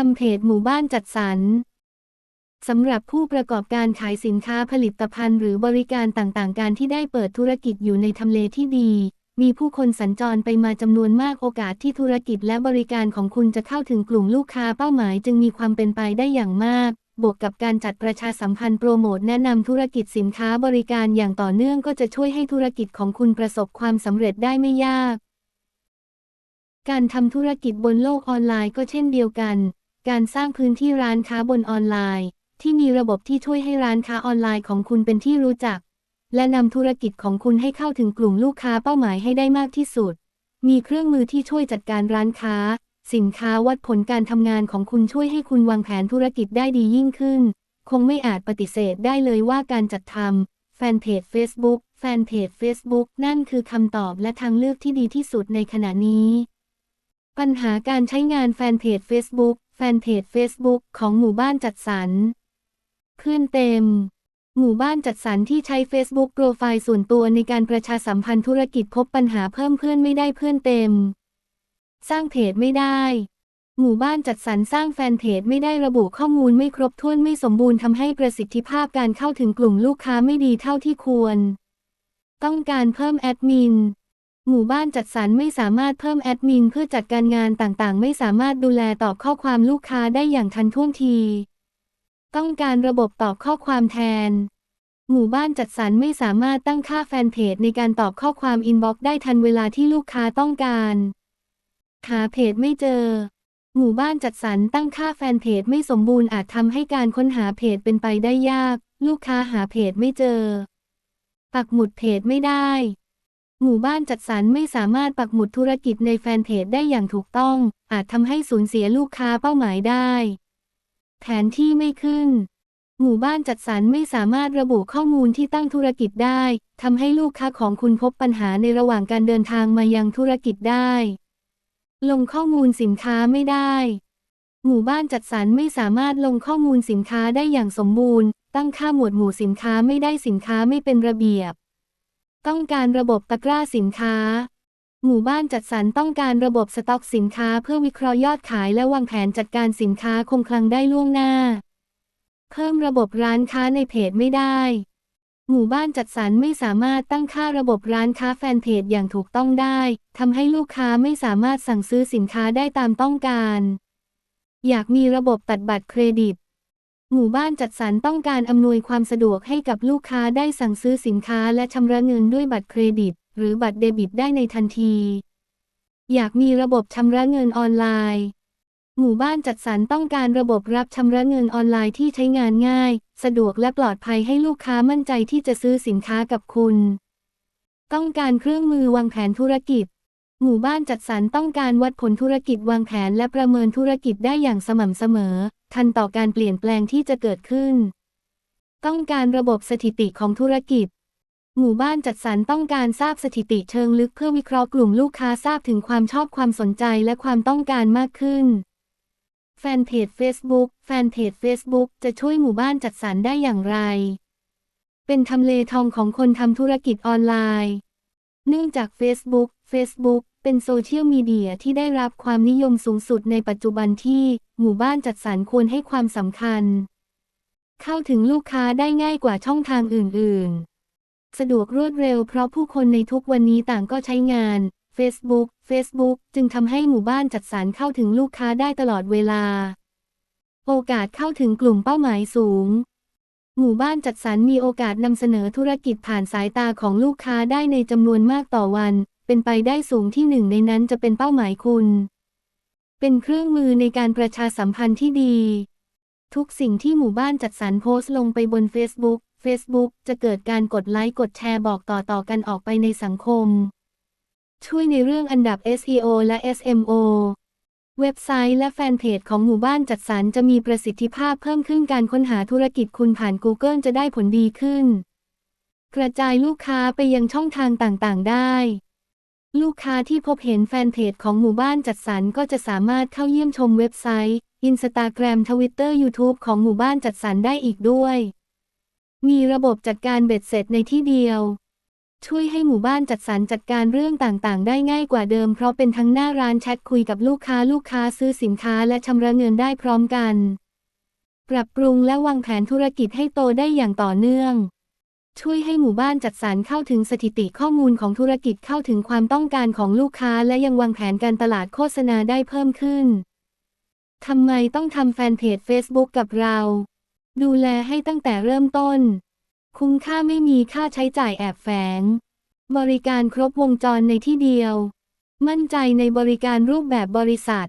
ทำเพจหมู่บ้านจัดสรรสำหรับผู้ประกอบการขายสินค้าผลิตภัณฑ์หรือบริการต่างๆ การที่ได้เปิดธุรกิจอยู่ในทำเลที่ดี มีผู้คนสัญจรไปมาจำนวนมากโอกาสที่ธุรกิจและบริการของคุณจะเข้าถึงกลุ่มลูกค้าเป้าหมายจึงมีความเป็นไปได้อย่างมาก บวกกับการจัดประชาสัมพันธ์โปรโมทแนะนำธุรกิจสินค้าบริการอย่างต่อเนื่องก็จะช่วยให้ธุรกิจของคุณประสบความสำเร็จได้ไม่ยาก การทำธุรกิจบนโลกออนไลน์ก็เช่นเดียวกัน การสร้างพื้นที่ร้านค้าบนออนไลน์ ที่มีระบบที่ช่วยให้ร้านค้าออนไลน์ของคุณเป็นที่รู้จัก และนำธุรกิจของคุณให้เข้าถึงกลุ่มลูกค้าเป้าหมายให้ได้มากที่สุด มีเครื่องมือที่ช่วยจัดการร้านค้า สินค้าวัดผลการทำงานของคุณช่วยให้คุณวางแผนธุรกิจได้ดียิ่งขึ้น คงไม่อาจปฏิเสธได้เลยว่าการจัดทำแฟนเพจ Facebook แฟนเพจ Facebook นั่นคือคำตอบและทางเลือกที่ดีที่สุดในขณะนี้ ปัญหาการใช้งานแฟนเพจ Facebook แฟนเพจ Facebook ของหมู่บ้านจัดสรรเพื่อนเต็ม หมู่บ้านจัดสรรที่ใช้ Facebook โปรไฟล์ส่วนตัวในการประชาสัมพันธ์ธุรกิจพบปัญหาเพิ่มเพื่อนไม่ได้เพื่อนเต็ม สร้างเพจไม่ได้ หมู่บ้านจัดสรรสร้างแฟนเพจไม่ได้ระบุข้อมูลไม่ครบถ้วนไม่สมบูรณ์ทำให้ประสิทธิภาพการเข้าถึงกลุ่มลูกค้าไม่ดีเท่าที่ควร ต้องการเพิ่มแอดมิน หมู่บ้านจัดสรรไม่สามารถเพิ่มแอดมินเพื่อจัดการงานต่างๆ ไม่สามารถดูแลตอบข้อความลูกค้าได้อย่างทันท่วงที ต้องการระบบตอบข้อความแทน หมู่บ้านจัดสรรไม่สามารถตั้งค่าแฟนเพจในการตอบข้อความอินบ็อกซ์ได้ทันเวลาที่ลูกค้าต้องการ หาเพจไม่เจอ หมู่บ้านจัดสรรตั้งค่าแฟนเพจไม่สมบูรณ์อาจทำให้การค้นหาเพจเป็นไปได้ยาก ลูกค้าหาเพจไม่เจอ ปักหมุดเพจไม่ได้ หมู่บ้านจัดสรรไม่สามารถปักหมุดธุรกิจในแฟนเพจได้อย่างถูกต้อง อาจทำให้สูญเสียลูกค้าเป้าหมายได้ แผนที่ไม่ขึ้น หมู่บ้านจัดสรรไม่สามารถระบุข้อมูลที่ตั้งธุรกิจได้ทำให้ลูกค้าของคุณพบปัญหาในระหว่างการเดินทางมายังธุรกิจได้ ลงข้อมูลสินค้าไม่ได้ หมู่บ้านจัดสรรไม่สามารถลงข้อมูลสินค้าได้อย่างสมบูรณ์ ตั้งค่าหมวดหมู่สินค้าไม่ได้สินค้าไม่เป็นระเบียบ ต้องการระบบตะกร้าสินค้า หมู่บ้านจัดสรรต้องการระบบสต็อกสินค้าเพื่อวิเคราะห์ยอดขายและวางแผนจัดการสินค้าคงคลังได้ล่วงหน้า เพิ่มระบบร้านค้าในเพจไม่ได้ หมู่บ้านจัดสรรไม่สามารถตั้งค่าระบบร้านค้าแฟนเพจอย่างถูกต้องได้ทำให้ลูกค้าไม่สามารถสั่งซื้อสินค้าได้ตามต้องการ อยากมีระบบตัดบัตรเครดิต หมู่บ้านจัดสรรต้องการอำนวยความสะดวกให้กับลูกค้าได้สั่งซื้อสินค้าและชำระเงินด้วยบัตรเครดิต หรือบัตรเดบิตได้ในทันที อยากมีระบบชำระเงินออนไลน์ หมู่บ้านจัดสรรต้องการระบบรับชำระเงินออนไลน์ที่ใช้งานง่าย สะดวกและปลอดภัยให้ลูกค้ามั่นใจที่จะซื้อสินค้ากับคุณ ต้องการเครื่องมือวางแผนธุรกิจ หมู่บ้านจัดสรรต้องการวัดผลธุรกิจวางแผนและประเมินธุรกิจได้อย่างสม่ำเสมอ ทันต่อการเปลี่ยนแปลงที่จะเกิดขึ้น ต้องการระบบสถิติของธุรกิจ หมู่บ้านจัดสรรต้องการทราบสถิติเชิงลึกเพื่อวิเคราะห์กลุ่มลูกค้าทราบถึงความชอบความสนใจและความต้องการมากขึ้น แฟนเพจ Facebook แฟนเพจ Facebook จะช่วยหมู่บ้านจัดสรรได้อย่างไร เป็นทำเลทองของคนทำธุรกิจออนไลน์ เนื่องจาก Facebook Facebook เป็นโซเชียลมีเดียที่ได้รับความนิยมสูงสุดในปัจจุบันที่ หมู่บ้านจัดสรรควรให้ความสำคัญ เข้าถึงลูกค้าได้ง่ายกว่าช่องทางอื่น ๆ สะดวกรวดเร็วเพราะผู้คนในทุกวันนี้ต่างก็ใช้งาน Facebook Facebook จึงทำให้หมู่บ้านจัดสรรเข้าถึงลูกค้าได้ตลอดเวลา โอกาสเข้าถึงกลุ่มเป้าหมายสูง หมู่บ้านจัดสรรมีโอกาสนำเสนอธุรกิจผ่านสายตาของลูกค้าได้ในจำนวนมากต่อวัน เป็นไปได้สูงที่หนึ่งในนั้นจะเป็นเป้าหมายคุณ เป็นเครื่องมือในการประชาสัมพันธ์ที่ดี ทุกสิ่งที่หมู่บ้านจัดสรรโพสต์ลงไปบน Facebook Facebook จะเกิดการกดไลค์กดแชร์บอกต่อๆกันออกไปในสังคม ช่วยในเรื่องอันดับ SEO และ SMO เว็บไซต์และแฟนเพจของหมู่บ้านจัดสรรจะมีประสิทธิภาพเพิ่มขึ้นการค้นหาธุรกิจคุณผ่าน Google จะได้ผลดีขึ้น กระจายลูกค้าไปยังช่องทางต่างๆ ได้ ลูกค้าที่พบเห็นแฟนเพจของหมู่บ้านจัดสรรก็จะสามารถเข้าเยี่ยมชมเว็บไซต์ Instagram Twitter YouTube ของหมู่บ้านจัดสรรได้อีกด้วย มีระบบจัดการเบ็ดเสร็จในที่เดียว ช่วยให้หมู่บ้านจัดสรรจัดการเรื่องต่างๆ ได้ง่ายกว่าเดิม เพราะเป็นทั้งหน้าร้านแชทคุยกับลูกค้าลูกค้าซื้อสินค้าและชำระเงินได้พร้อมกัน ปรับปรุงและวางแผนธุรกิจให้โตได้อย่างต่อเนื่อง ช่วยให้หมู่บ้านจัดสรรเข้าถึงสถิติข้อมูลของธุรกิจเข้าถึงความต้องการของลูกค้าและยังวางแผนการตลาดโฆษณาได้เพิ่มขึ้นทำไมต้องทำแฟนเพจ Facebook กับเรา ดูแลให้ตั้งแต่เริ่มต้น คุ้มค่าไม่มีค่าใช้จ่ายแอบแฝง บริการครบวงจรในที่เดียว มั่นใจในบริการรูปแบบบริษัท